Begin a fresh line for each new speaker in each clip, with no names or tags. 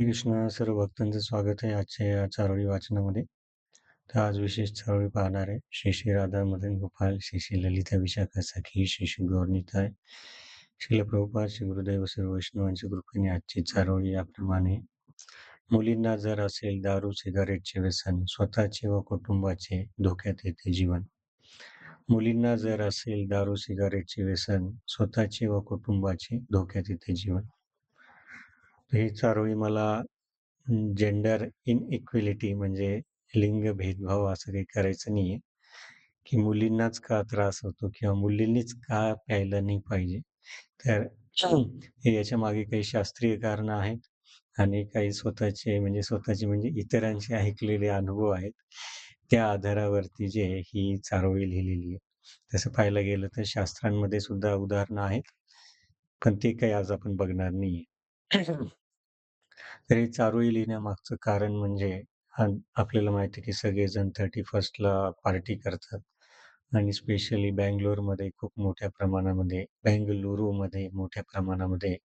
कृष्ण सर्व भक्तांचं स्वागत आहे आजच्या या चारोळी वाचनामध्ये. तर आज विशेष चारोळी पाहणार आहे. श्री श्री राधा मदन गोपाल श्री श्री ललिता विशाखा सखी श्री श्री गौरनीताय श्रील प्रभुपाद श्री गुरुदेव सर्व वैष्णवांच्या कृपेने आजची चारोळी याप्रमाणे. मुलींना जर असेल दारू सिगारेटचे व्यसन स्वतःचे व कुटुंबाचे धोक्यात येते जीवन. मुलींना जर असेल दारू सिगारेटचे व्यसन स्वतःचे व कुटुंबाचे धोक्यात येते जीवन. ही चारोळी मला जेंडर इनइक्वेलिटी म्हणजे लिंग भेदभाव असं काही करायचं नाहीये. की मुलींनाच का त्रास होतो किंवा मुलींनीच का प्यायला नाही पाहिजे? तर याच्या मागे काही शास्त्रीय कारण आहेत आणि काही स्वतःचे म्हणजे स्वतःचे म्हणजे इतरांचे ऐकलेले अनुभव आहेत. त्या आधारावरती जे ही चारोळी लिहिलेली आहे तसं पाहायला गेलं तर शास्त्रांमध्ये सुद्धा उदाहरणं आहेत. पण ते काही आज आपण बघणार नाहीये. तरी चारोळी लिहिण्यामागचं कारण म्हणजे आपल्याला माहिती आहे की सगळेजण थर्टी फर्स्टला पार्टी करतात. आणि स्पेशली बँगलोरमध्ये खूप मोठ्या प्रमाणामध्ये बेंगलुरूमध्ये मोठ्या प्रमाणामध्ये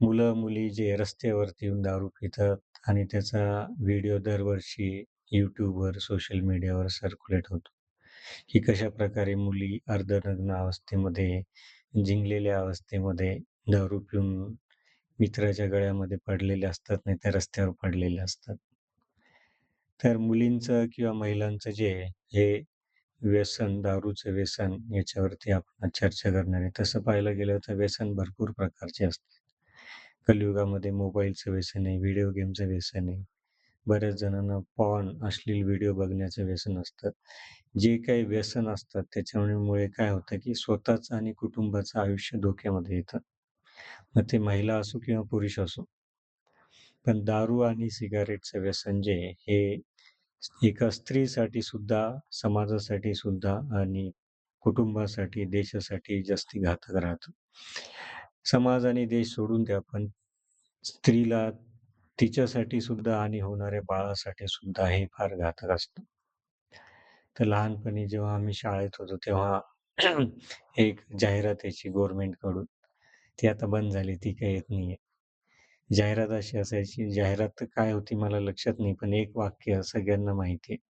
मुलं मुली जे रस्त्यावरती येऊन दारू पितात आणि त्याचा व्हिडिओ दरवर्षी यूट्यूबवर सोशल मीडियावर सर्क्युलेट होतो. की कशा प्रकारे मुली अर्धनग्न अवस्थेमध्ये जिंकलेल्या अवस्थेमध्ये दारू पिऊन मित्राच्या गळ्यामध्ये पडलेले असतात नाही त्या रस्त्यावर पडलेले असतात. तर मुलींचं किंवा महिलांचं जे हे व्यसन दारूचं व्यसन याच्यावरती आपण चर्चा करणार आहे. तसं पाहायला गेलं तर व्यसन भरपूर प्रकारचे असतात. कलियुगामध्ये मोबाईलचं व्यसन आहे व्हिडिओ गेमचं व्यसन आहे. बऱ्याच जणांना पॉन अश्लील व्हिडिओ बघण्याचं व्यसन असतं. जे काही व्यसन असतात त्याच्यामुळे काय होतं की स्वतःचं आणि कुटुंबाचं आयुष्य धोक्यामध्ये येतं. मग ते महिला असो किंवा पुरुष असो. पण दारू आणि सिगारेटचं व्यसन जे हे एका स्त्रीसाठी सुद्धा समाजासाठी सुद्धा आणि कुटुंबासाठी देशासाठी जास्ती घातक राहतं. समाज आणि देश सोडून द्या पण स्त्रीला तिच्यासाठी सुद्धा आणि होणाऱ्या बाळासाठी सुद्धा हे फार घातक असतं. तर लहानपणी जेव्हा आम्ही शाळेत होतो तेव्हा एक जाहिरात याची कडून. ती आता बंद झाली ती काही येत नाहीये. जाहिरात अशी असायची जाहिरात तर काय होती मला लक्षात नाही पण एक वाक्य सगळ्यांना माहिती आहे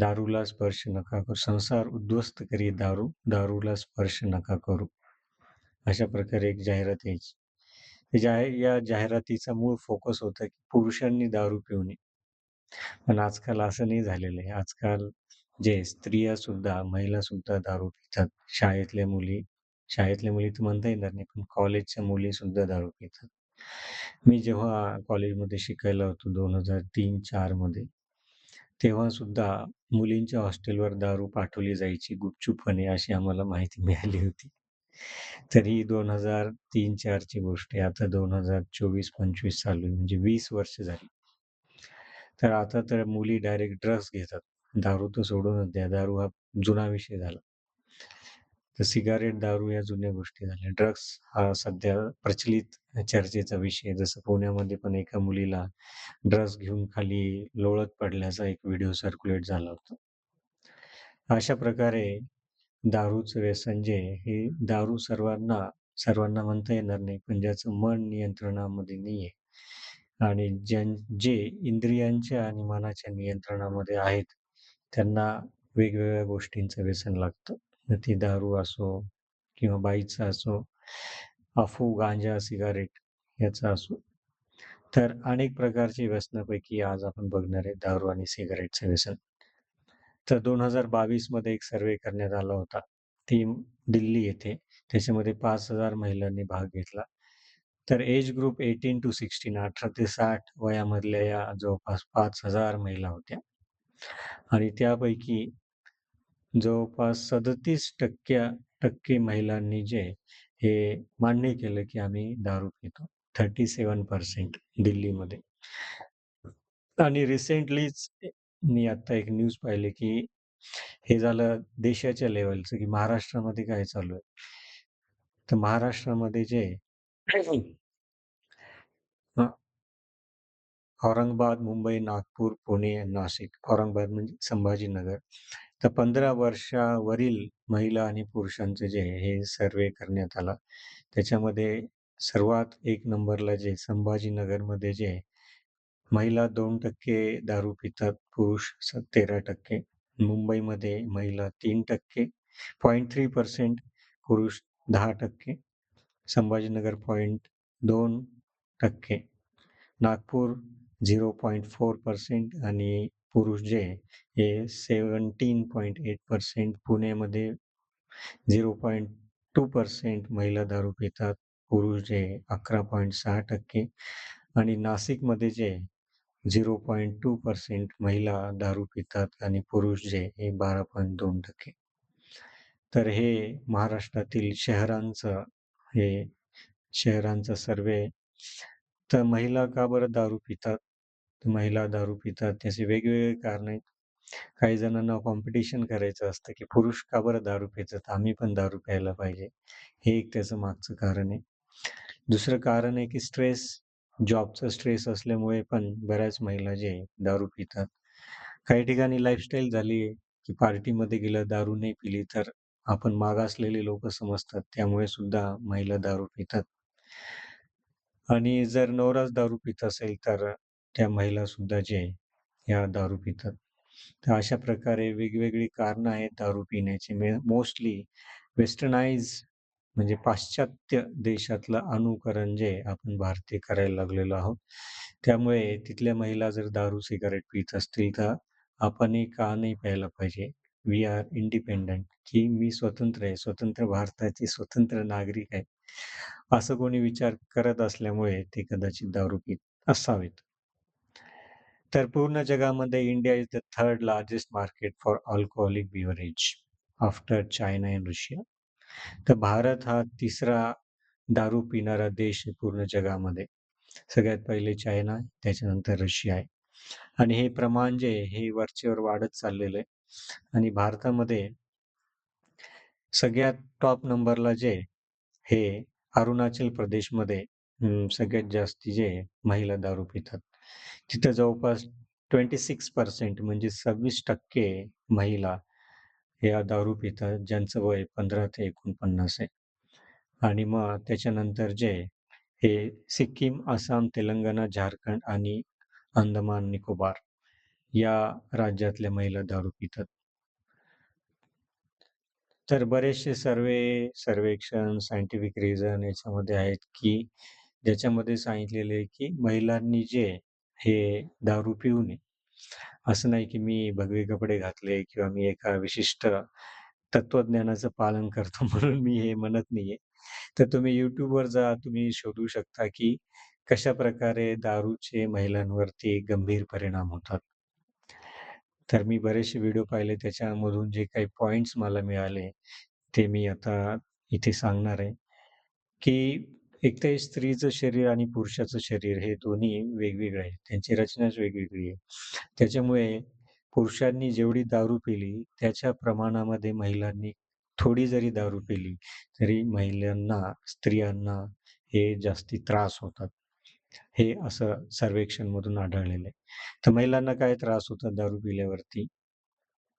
दारूला स्पर्श नका करू. संसार उद्ध्वस्त करी दारू दारूला स्पर्श नका करू. अशा प्रकारे एक जाहिरात यायची. जाहीर या जाहिरातीचा मूळ फोकस होता की पुरुषांनी दारू पिऊ नये पण आजकाल असं नाही झालेलं आहे. आजकाल जे स्त्रिया सुद्धा महिला सुद्धा दारू पितात. शाळेतल्या मुली शाळेतल्या मुली तर म्हणता येणार नाही पण कॉलेजच्या मुली सुद्धा दारू पितात. मी जेव्हा कॉलेजमध्ये शिकायला होतो दोन हजार तीन चारमध्ये तेव्हा सुद्धा मुलींच्या हॉस्टेलवर दारू पाठवली जायची गुपचूपणे अशी आम्हाला माहिती मिळाली होती. तर ही दोन हजार तीन चारची गोष्ट आहे. आता दोन हजार चोवीस पंचवीस चालू आहे म्हणजे वीस वर्ष झाली. तर आता तर मुली डायरेक्ट ड्रग्स घेतात. दारू तर सोडूनच द्या दारू हा जुना विषय झाला. तर सिगारेट दारू या जुन्या गोष्टी झाल्या. ड्रग्स हा सध्या प्रचलित चर्चेचा विषय जसं पुण्यामध्ये पण एका मुलीला ड्रग्स घेऊन खाली लोळत पडल्याचा एक व्हिडिओ सर्क्युलेट झाला होता. अशा प्रकारे दारूचं व्यसन जे हे दारू सर्वांना सर्वांना म्हणता येणार नाही पण ज्याचं मन नियंत्रणामध्ये नाहीये आणि ज्यां जे इंद्रियांच्या आणि मनाच्या नियंत्रणामध्ये आहेत त्यांना वेगवेगळ्या गोष्टींचं व्यसन लागतं. ती दारू असो किंवा बाईचा असो अफू गांजा सिगारेट याचा असो. तर अनेक प्रकारची व्यसनापैकी आज आपण बघणार आहे दारू आणि सिगारेटचं व्यसन. तर दोन हजार बावीसमध्ये एक सर्वे करण्यात आला होता. ती दिल्ली येथे. त्याच्यामध्ये पाच हजार महिलांनी भाग घेतला. तर age group eighteen to sixteen अठरा ते साठ वयामधल्या या जवळपास पाच हजार महिला होत्या. आणि त्यापैकी जवळपास सदतीस टक्क्या टक्के महिलांनी जे हे मान्य केलं की आम्ही दारू पितो. थर्टी सेवन पर्सेंट दिल्लीमध्ये. आणि रिसेंटलीच मी आता एक न्यूज पाहिले की हे झालं देशाच्या लेवलचं की महाराष्ट्रामध्ये काय चालू आहे. तर महाराष्ट्रामध्ये जे औरंगाबाद मुंबई नागपूर पुणे नाशिक. औरंगाबाद म्हणजे संभाजीनगर. तर पंधरा वर्षावरील महिला आणि पुरुषांचे जे हे सर्वे करण्यात आला. त्याच्यामध्ये सर्वात एक नंबरला जे संभाजीनगरमध्ये जे महिला दोन टक्के दारू पितात, पुरुष तेरा टक्के. मुंबईमध्ये महिला तीन टक्के. पॉईंट थ्री पर्सेंट पुरुष दहा टक्के. संभाजीनगर पॉईंट दोन टक्के. Nagpur zero point four percent आणि पुरुष जे हे सेवन्टीन पॉईंट एट पर्सेंट पुण्यामध्ये झिरो पॉईंट टू पर्सेंट महिला दारू पितात. पुरुष जे अकरा पॉईंट सहा टक्के. आणि नाशिकमध्ये जे झिरो पॉईंट टू पर्सेंट महिला दारू पितात आणि पुरुष जे हे बारा पॉईंट दोन टक्के. तर हे महाराष्ट्रातील शहरांचं हे शहरांचा सर्वे तर महिला का बरं दारू पितात? महिला दारू पितात त्याचे वेगवेगळे कारण आहेत. काही जणांना कॉम्पिटिशन करायचं असतं की पुरुष का बरं दारू पितात? आम्ही पण दारू प्यायला पाहिजे. हे एक त्याचं मागचं कारण आहे. दुसरं कारण आहे की स्ट्रेस जॉबचा स्ट्रेस असल्यामुळे पण बऱ्याच महिला जे दारू पितात. काही ठिकाणी लाईफस्टाईल झाली आहे की पार्टीमध्ये गेलं दारू नाही पिली तर आपण मागासलेले लोक समजतात. त्यामुळे सुद्धा महिला दारू पितात. आणि जर नवराच दारू पित असेल तर त्या महिलासुद्धा जे ह्या दारू पितात. तर अशा प्रकारे वेगवेगळी कारणं आहेत दारू पिण्याची. मोस्टली वेस्टर्नाइज म्हणजे पाश्चात्य देशातलं अनुकरण जे आपण भारतीय करायला लागलेलो आहोत. त्यामुळे तिथल्या महिला जर दारू सिगारेट पित असतील तर आपणही का नाही प्यायला पाहिजे. We are independent. की मी स्वतंत्र आहे स्वतंत्र भारताचे स्वतंत्र नागरिक आहे. असं कोणी विचार करत असल्यामुळे ते कदाचित दारू पित असावेत. तर पूर्ण जगामध्ये India is the third largest market for alcoholic beverage after China and Russia तर भारत हा तिसरा दारू पिणारा देश आहे पूर्ण जगामध्ये. सगळ्यात पहिले चायना त्याच्यानंतर रशिया आहे. आणि हे प्रमाण जे हे वरचेवर वाढत चाललेलं आहे. आणि भारतामध्ये सगळ्यात टॉप नंबरला जे हे अरुणाचल प्रदेशमध्ये सगळ्यात जास्ती जे महिला दारू पितात. तिथं जवळपास ट्वेंटी सिक्स पर्सेंट म्हणजे सव्वीस टक्के महिला या दारू पितात ज्यांचं वय पंधरा ते एकोणपन्नास आहे. आणि मग त्याच्यानंतर जे हे सिक्कीम आसाम तेलंगणा झारखंड आणि अंदमान निकोबार या राज्यातल्या महिला दारू पितात. तर बरेचसे सर्वे सर्वेक्षण सायंटिफिक रिझन याच्यामध्ये आहेत की ज्याच्यामध्ये सांगितलेले आहे की महिलांनी जे हे दारू पिऊ नये असं नाही की मी भगवे कपडे घातले किंवा मी एका विशिष्ट तत्वज्ञानाचं पालन करतो म्हणून मी हे म्हणत नाहीये. तर तुम्ही युट्यूबवर जा तुम्ही शोधू शकता की कशा प्रकारे दारूचे महिलांवरती गंभीर परिणाम होतात. तर मी बरेचसे व्हिडिओ पाहिले त्याच्यामधून जे काही पॉइंट्स मला मिळाले ते मी आता इथे सांगणार आहे. की एक तर स्त्रीचं शरीर आणि पुरुषाचं शरीर हे दोन्ही वेगवेगळे आहे त्यांची रचनाच वेगवेगळी आहे. त्याच्यामुळे पुरुषांनी जेवढी दारू पिली त्याच्या प्रमाणामध्ये महिलांनी थोडी जरी दारू पिली तरी महिलांना स्त्रियांना हे जास्ती त्रास होतात. हे असं सर्वेक्षण मधून आढळलेलं आहे. तर महिलांना काय त्रास होतात दारू पिल्यावरती?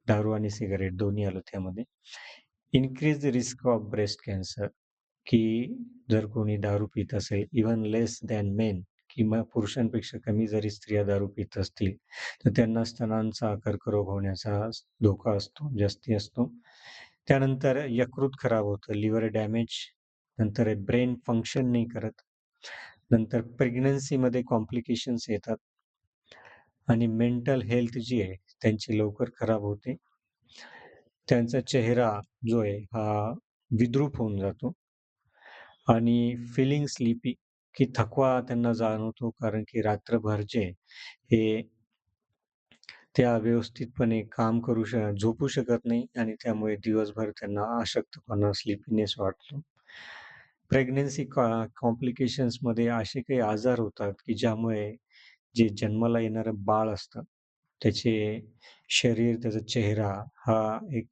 दारू आणि सिगारेट दोन्ही आलं त्यामध्ये. Increase risk of breast cancer की जर कोणी दारू पित असेल इवन लेस दॅन मेन किंवा पुरुषांपेक्षा कमी जरी स्त्रिया दारू पित असतील तर त्यांना स्तनांचा कर्करोग होण्याचा धोका असतो जास्ती असतो. त्यानंतर यकृत खराब होतं लिव्हर डॅमेज नंतर ब्रेन फंक्शन नाही करत नंतर प्रेग्नन्सीमध्ये कॉम्प्लिकेशन्स येतात आणि मेंटल हेल्थ जी आहे त्यांची लवकर खराब होते. त्यांचा चेहरा जो आहे हा विद्रूप होऊन जातो. आणि फिलिंग स्लीपी की थकवा त्यांना जाणवतो. कारण की रात्रभर जे हे त्या व्यवस्थितपणे काम करू श झोपू शकत नाही आणि त्यामुळे दिवसभर त्यांना अशक्तपणा स्लिपीनेस वाटतो. प्रेग्नेन्सी कॉम्प्लिकेशन्समध्ये असे काही आजार होतात की ज्यामुळे जे जन्माला येणारं बाळ असतं त्याचे शरीर त्याचा चेहरा हा एक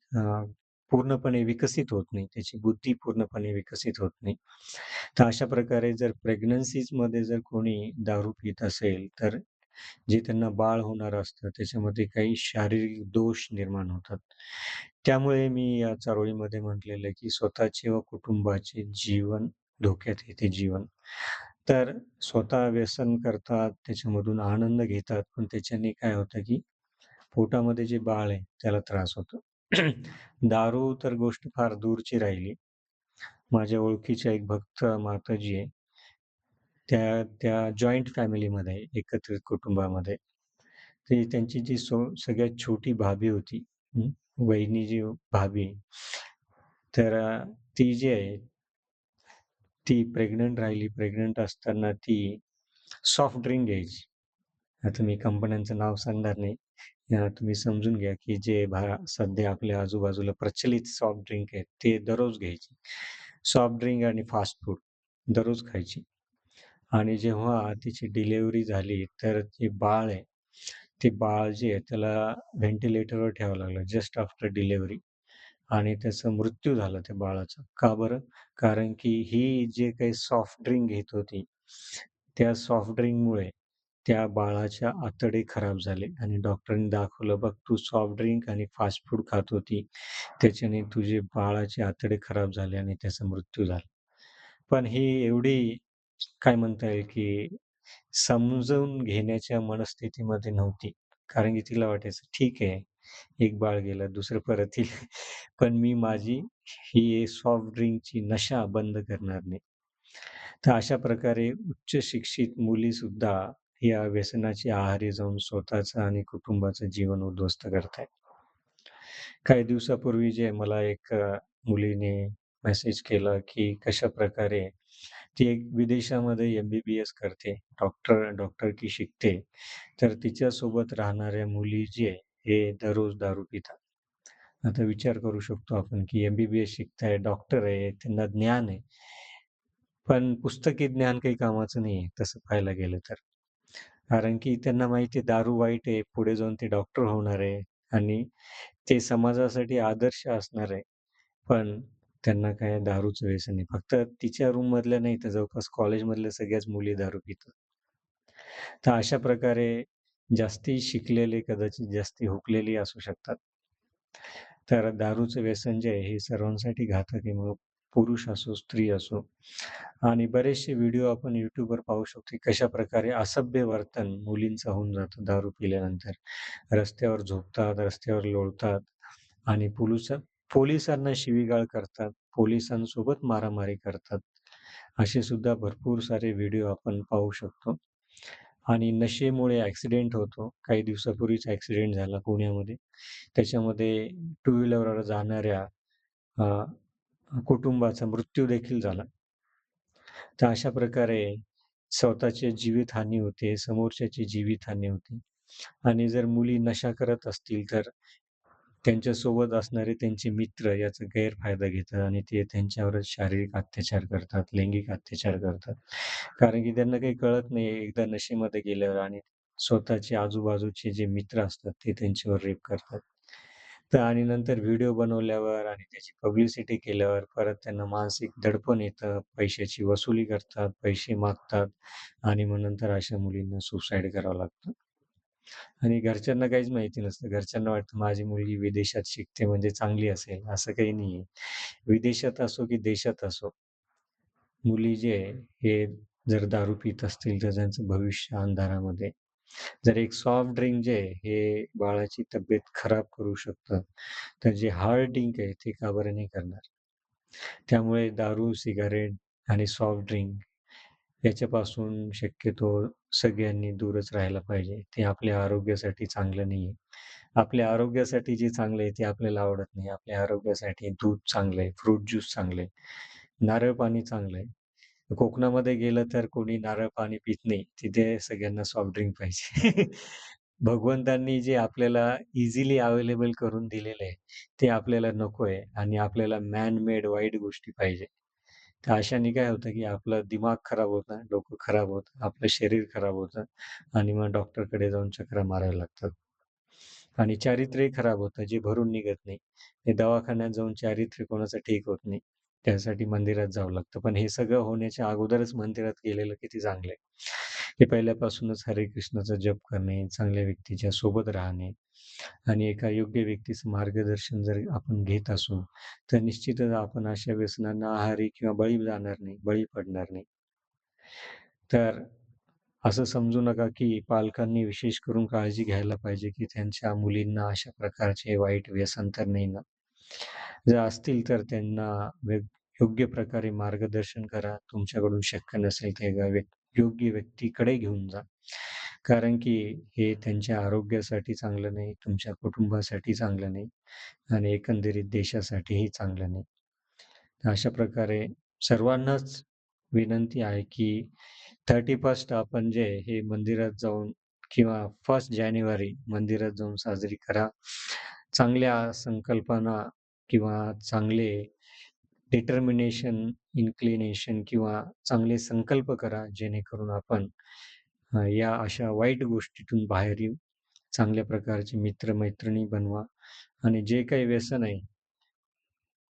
पूर्णपणे विकसित होत नाही त्याची बुद्धी पूर्णपणे विकसित होत नाही तर अशा प्रकारे जर प्रेग्नन्सीजमध्ये जर कोणी दारू पित असेल तर जे त्यांना बाळ होणार असतं त्याच्यामध्ये काही शारीरिक दोष निर्माण होतात त्यामुळे मी या चारोळीमध्ये म्हटलेलं की स्वतःचे व कुटुंबाचे जीवन धोक्यात येते जीवन. तर स्वतः व्यसन करतात, त्याच्यामधून आनंद घेतात, पण त्याच्याने काय होतं, की पोटामध्ये जे बाळ आहे त्याला त्रास होतो. दारू तर गोष्ट फार दूरची राहिली. माझ्या ओळखीच्या एक भक्त माताजी आहे. त्या त्या जॉईंट फॅमिलीमध्ये एकत्रित कुटुंबामध्ये. ते त्यांची जी सो सगळ्यात छोटी भाभी होती, वहिनी जी भाभी, तर ती जी आहे ती प्रेग्नंट राहिली. प्रेग्नंट असताना ती सॉफ्ट ड्रिंक घ्यायची. आता मी कंपन्यांचं नाव सांगणार नाही. अ, तुम्ही समजून घ्या, की जे भा सध्या आपल्या आजूबाजूला प्रचलित सॉफ्ट ड्रिंक आहेत, ते दररोज घ्यायची. सॉफ्ट ड्रिंक आणि फास्ट फूड दररोज खायची. आणि जेव्हा तिची डिलिव्हरी झाली, तर जे बाळ आहे, ते बाळ जे आहे त्याला व्हेंटिलेटरवर ठेवावं लागलं जस्ट आफ्टर डिलिव्हरी आणि त्याचा मृत्यू झाला त्या बाळाचा. का बरं? कारण की ही जे काही सॉफ्ट ड्रिंक घेत होती, त्या सॉफ्ट ड्रिंकमुळे त्या बाळाच्या आतडे खराब झाले आणि डॉक्टरांनी दाखवलं, "बघ तू सॉफ्ट ड्रिंक आणि फास्ट फूड खात होती, त्याच्याने तुझे बाळाचे आतडे खराब झाले आणि त्याचा मृत्यू झाला." पण ही एवढी काय म्हणता येईल, की समजून घेण्याच्या मनस्थितीमध्ये नव्हती. कारण की तिला वाटायचं, "ठीक आहे, एक बाळ गेलं, दुसरं परत येईल. पण मी माझी ही सॉफ्ट ड्रिंकची नशा बंद करणार नाही." तर अशा प्रकारे उच्च शिक्षित मुली सुद्धा या व्यसनाच्या आहारी जाऊन स्वतःचं आणि कुटुंबाचं जीवन उद्ध्वस्त करतायत. काही दिवसापूर्वी जे मला एक अ, मुलीने मेसेज केला, की कशाप्रकारे ती एक विदेशामध्ये एम-बी-बी-एस करते, डॉक्टर डॉक्टरकी शिकते. तर तिच्यासोबत राहणाऱ्या मुली जे आहे, हे दररोज दारू पितात. आता विचार करू शकतो आपण, की एम-बी-बी-एस शिकताय, डॉक्टर आहे, त्यांना ज्ञान आहे. पण पुस्तकी ज्ञान काही कामाचं नाहीये, तसं पाहायला गेलं तर. कारण की त्यांना माहिती आहे दारू वाईट आहे, पुढे जाऊन ते डॉक्टर होणार आहे आणि ते समाजासाठी आदर्श असणार आहे. पण त्यांना काय दारूचं व्यसन आहे. फक्त तिच्या रूममधल्या नाही, तर जवळपास कॉलेजमधल्या सगळ्याच मुली दारू पितात. तर अशा प्रकारे जास्ती शिकलेले कदाचित जास्ती हुकलेली असू शकतात. तर दारूचं व्यसन जे आहे, हे सर्वांसाठी घातक आहे. मग पुरुष असो, स्त्री असो आणि बरेचसे व्हिडिओ आपण युट्यूबवर पाहू शकतो, कशा प्रकारे असभ्य वर्तन मुलींचं होऊन जातं दारू पिल्यानंतर. रस्त्यावर झोपतात, रस्त्यावर लोळतात आणि पोलीस पोलिसांना शिवीगाळ करतात, पोलिसांसोबत मारामारी करतात. असे सुद्धा भरपूर सारे व्हिडिओ आपण पाहू शकतो. आणि नशेमुळे ॲक्सिडेंट होतो. काही दिवसापूर्वीच ॲक्सिडेंट झाला पुण्यामध्ये. त्याच्यामध्ये टू व्हीलरवर जाणाऱ्या कुटुंबाचा मृत्यू देखील झाला. तर अशा प्रकारे स्वतःची जीवितहानी होते, समोरच्याची जीवितहानी होते आणि जर मुली नशा करत असतील, तर त्यांच्यासोबत असणारे त्यांचे मित्र याचा गैरफायदा घेतात आणि ते त्यांच्यावरच शारीरिक अत्याचार करतात, लैंगिक अत्याचार करतात. कारण की त्यांना काही कळत नाही एकदा नशेमध्ये गेल्यावर आणि स्वतःचे आजूबाजूचे जे मित्र असतात, ते त्यांच्यावर रेप करतात. तर आणि नंतर व्हिडिओ बनवल्यावर आणि त्याची पब्लिसिटी केल्यावर परत त्यांना मानसिक दडपण येतं, पैशाची वसुली करतात, पैसे मागतात आणि मग नंतर अशा मुलींना सुसाईड करावं लागतं. आणि घरच्यांना काहीच माहिती नसतं. घरच्यांना वाटतं माझी मुलगी विदेशात शिकते म्हणजे चांगली असेल, असं काही नाहीये. विदेशात असो की देशात असो, मुली जे आहे, हे जर दारू पित असतील, तर त्यांचं भविष्य अंधारामध्ये. जर एक सॉफ्ट ड्रिंक जे आहे, हे बाळाची तब्येत खराब करू शकतं, तर जे हार्ड ड्रिंक आहे, ते का बरं नाही करणार? त्यामुळे दारू, सिगारेट आणि सॉफ्ट ड्रिंक याच्यापासून शक्यतो सगळ्यांनी दूरच राहायला पाहिजे. ते आपल्या आरोग्यासाठी चांगलं नाहीये. आपल्या आरोग्यासाठी जे चांगलं आहे, ते आपल्याला आवडत नाही. आपल्या आरोग्यासाठी दूध चांगलं आहे, फ्रूट ज्यूस चांगलं आहे, नारळ पाणी चांगलं आहे. कोकणामध्ये गेलं तर कोणी नारळ पाणी पित नाही. तिथे सगळ्यांना सॉफ्ट ड्रिंक पाहिजे. भगवंतांनी जे आपल्याला इझिली अवेलेबल करून दिलेलं आहे, ते आपल्याला नको आहे आणि आपल्याला मॅन मेड वाईट गोष्टी पाहिजे. तर अशाने काय होतं, की आपलं दिमाग खराब होतं, डोकं खराब होतं, आपलं शरीर खराब होतं आणि मग डॉक्टरकडे जाऊन चकरा मारायला लागतात. आणि चारित्र्यही खराब होतं, जे भरून निघत नाही. ते दवाखान्यात जाऊन चारित्र्य कोणाचं ठीक होत नाही. त्यासाठी मंदिरात जावं लागतं. पण हे सगळं होण्याच्या अगोदरच मंदिरात गेलेलं किती चांगलं आहे. की पहिल्यापासूनच हरे कृष्णाचा जप करणे, चांगल्या व्यक्तीच्या सोबत राहणे आणि एका योग्य व्यक्तीचं मार्गदर्शन जर आपण घेत असू, तर निश्चितच आपण अशा व्यसनांना आहारी किंवा बळी जाणार नाही, बळी पडणार नाही. तर असं समजू नका की पालकांनी विशेष करून काळजी घ्यायला पाहिजे की त्यांच्या मुलींना अशा प्रकारचे वाईट व्यसन तर नाही ना. जर असतील तर त्यांना योग्य प्रकारे मार्गदर्शन करा. तुमच्याकडून शक्य नसेल तर योग्य व्यक्तीकडे घेऊन जा. कारण की हे त्यांच्या आरोग्यासाठी चांगलं नाही, तुमच्या कुटुंबासाठी चांगलं नाही आणि एकंदरीत देशासाठीही चांगलं नाही. अशा प्रकारे सर्वांनाच विनंती आहे की थर्टी फर्स्ट आपण जे हे मंदिरात जाऊन किंवा फर्स्ट जानेवारी मंदिरात जाऊन साजरी करा. चांगल्या संकल्पना किंवा चांगले डिटर्मिनेशन, इन्क्लिनेशन किंवा चांगले संकल्प करा, जेणेकरून आपण या अशा वाईट गोष्टीतून बाहेर येऊ. चांगल्या प्रकारचे मित्र-मैत्रिणी बनवा आणि जे काही व्यसन आहे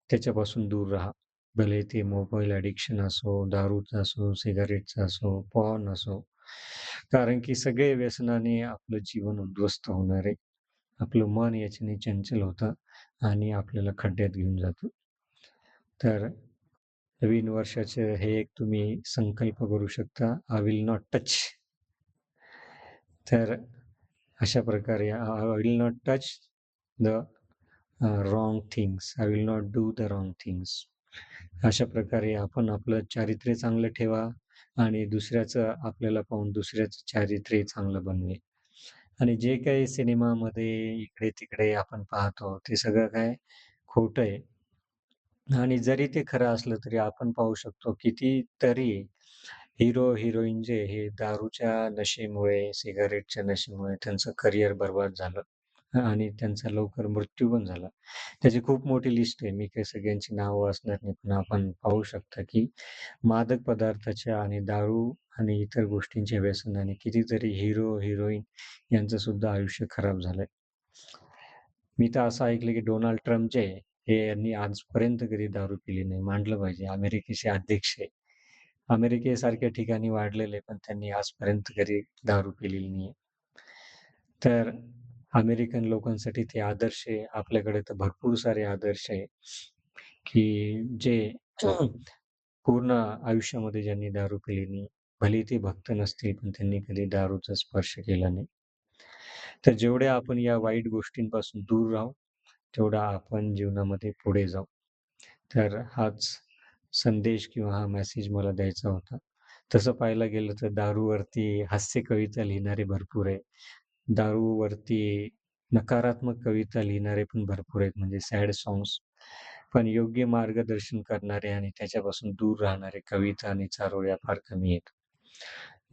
त्याच्यापासून दूर राहा. भले ते मोबाईल ॲडिक्शन असो, दारूचं असो, सिगारेटचं असो, पॉर्न असो. कारण की सगळे व्यसनाने आपलं जीवन उद्ध्वस्त होणार आहे. आपलं मन याच्याने चंचल होतं आणि आपल्याला खड्ड्यात घेऊन जातं. तर नवीन वर्षाचे हे एक तुम्ही संकल्प करू शकता आय विल नॉट टच तर अशा प्रकारे I will not touch the wrong things I will not do the wrong things अशा प्रकारे आपण आपलं चारित्र्य चांगलं ठेवा आणि दुसऱ्याचं आपल्याला पाहून दुसऱ्याचं चारित्र्य चांगलं बनवेल आणि जे काही सिनेमामध्ये इकडे तिकडे आपण पाहतो ते सगळं काय खोटं आहे. आणि जरी ते खरं असलं तरी आपण पाहू शकतो कितीतरी हिरो हिरोईन जे हे दारूच्या नशेमुळे, सिगारेटच्या नशेमुळे त्यांचं करिअर बरबाद झालं. आणि त्यांचा लवकर मृत्यू पण झाला. त्याची खूप मोठी लिस्ट आहे. मी काही सगळ्यांची नावं असणार नाही. पण आपण पाहू शकता की मादक पदार्थाच्या आणि दारू आणि इतर गोष्टींच्या व्यसनाने कितीतरी हिरो, हिरोईन यांचं सुद्धा आयुष्य खराब झालंय. मी तर असं ऐकलं की डोनाल्ड ट्रम्प जे हे यांनी आजपर्यंत कधी दारू पिली नाही. मांडलं पाहिजे. अमेरिकेचे अध्यक्ष आहे. अमेरिकेसारख्या ठिकाणी वाढलेले पण त्यांनी आजपर्यंत कधी दारू पिलेली नाहीये. तर अमेरिकन लोकांसाठी ते आदर्श आहे. आपल्याकडे तर भरपूर सारे आदर्श आहे, की जे पूर्ण आयुष्यामध्ये ज्यांनी दारू पिली नाही. भले ते भक्त नसतील, पण त्यांनी कधी दारूचा स्पर्श केला नाही. तर जेवढ्या आपण या वाईट गोष्टींपासून दूर राहू तेवढा आपण जीवनामध्ये पुढे जाऊ. तर हाच संदेश किंवा हा मेसेज मला द्यायचा होता. तसं पाहायला गेलं तर दारूवरती हास्य कविता लिहिणारे भरपूर आहे. दारूवरती नकारात्मक कविता लिहिणारे पण भरपूर आहेत म्हणजे सॅड सॉंग्स. पण योग्य मार्गदर्शन करणारे आणि त्याच्यापासून दूर राहणारे कविता आणि चारोळ्या फार कमी आहेत.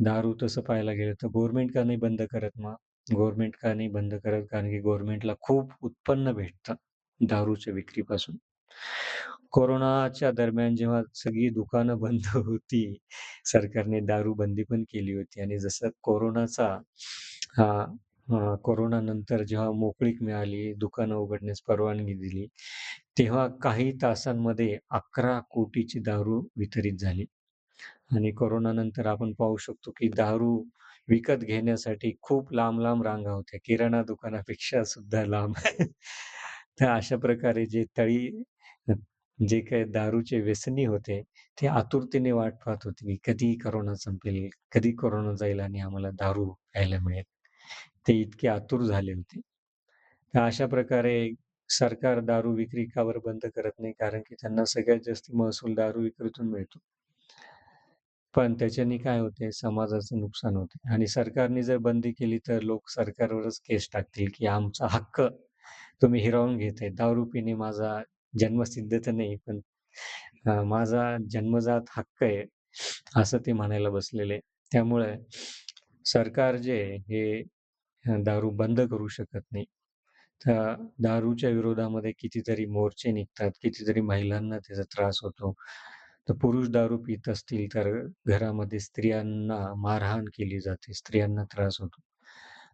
दारू तसं पाहायला गेलं तर गव्हर्नमेंट का नाही बंद करत मग? गव्हर्नमेंट का नाही बंद करत? कारण की गव्हर्नमेंटला खूप उत्पन्न भेटतं दारूच्या विक्रीपासून. कोरोनाच्या दरम्यान जेव्हा सगळी दुकानं बंद होती, सरकारने दारू बंदी पण केली होती आणि जसं कोरोनाचा कोरोनानंतर जेव्हा मोकळीक मिळाली, दुकानं उघडण्यास परवानगी दिली, तेव्हा काही तासांमध्ये अकरा कोटीची दारू वितरित झाली. आणि कोरोनानंतर आपण पाहू शकतो, की दारू विकत घेण्यासाठी खूप लांब-लांब रांगा होत्या. किराणा दुकानापेक्षा सुद्धा लांब. तर अशा प्रकारे जे तळी जे काही दारूचे व्यसनी होते, ते आतुरतेने वाट पाहत होते, की कधी कोरोना संपेल, कधी कोरोना जाईल आणि आम्हाला दारू प्यायला मिळेल. ते इतके आतुर झाले होते. तर अशा प्रकारे सरकार दारू विक्री कावर बंद करत नाही? कारण की त्यांना सगळ्यात जास्त महसूल दारू विक्रीतून मिळतो. पण त्याच्याने काय होते समाजाचं नुकसान होते आणि सरकारने जर बंदी केली तर लोक सरकारवरच केस टाकतील, की आमचा हक्क तुम्ही हिरावून घेताय. दारू पिणे माझा जन्मसिद्ध तर नाही, पण माझा जन्मजात हक्क आहे, असं ते म्हणायला बसलेले. त्यामुळे सरकार जे हे दारू बंद करू शकत नाही. तर दारूच्या विरोधामध्ये कितीतरी मोर्चे निघतात, कितीतरी महिलांना त्याचा त्रास होतो. तर पुरुष दारू पित असतील तर घरामध्ये स्त्रियांना मारहाण केली जाते, स्त्रियांना त्रास होतो.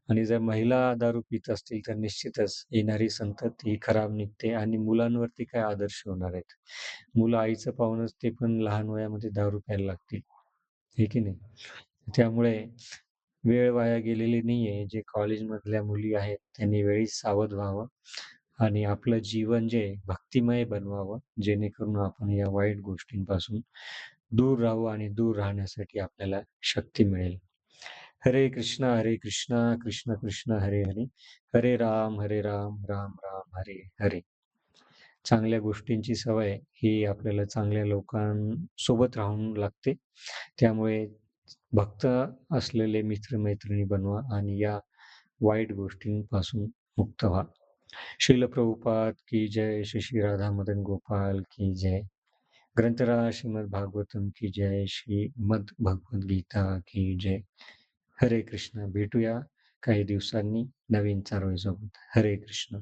आणि जर महिला दारू पित असतील तर निश्चितच येणारी संतती खराब निघते आणि मुलांवरती काय आदर्श होणार आहेत. मुलं आईचं पाहूनच ते पण लहान वयामध्ये दारू प्यायला लागतील. हे की नाही? त्यामुळे वेळ वाया गेलेली नाहीये. जे कॉलेजमधल्या मुली आहेत, त्यांनी वेळीच सावध व्हावं आणि आपलं जीवन जे भक्तिमय बनवावं, जेणेकरून आपण या वाईट गोष्टींपासून दूर राहू आणि दूर राहण्यासाठी आपल्याला शक्ती मिळेल. हरे कृष्णा, हरे कृष्णा, कृष्ण कृष्ण हरे हरे, हरे राम, हरे राम, राम राम, हरे हरे. चांगल्या गोष्टींची सवय ही आपल्याला चांगल्या लोकांसोबत राहून लागते. त्यामुळे भक्त असलेले मित्र-मैत्रिणी बनवा आणि या वाईट गोष्टींपासून मुक्त व्हा. श्रील प्रभुपाद की जय, श्री श्री राधा मदन गोपाल की जय. ग्रंथराज श्रीमद भागवतम की जय, श्रीमद भगवत गीता की जय. हरे कृष्ण. भेटूया काही दिवसांनी नवीन चारोळीसोबत. हरे कृष्ण.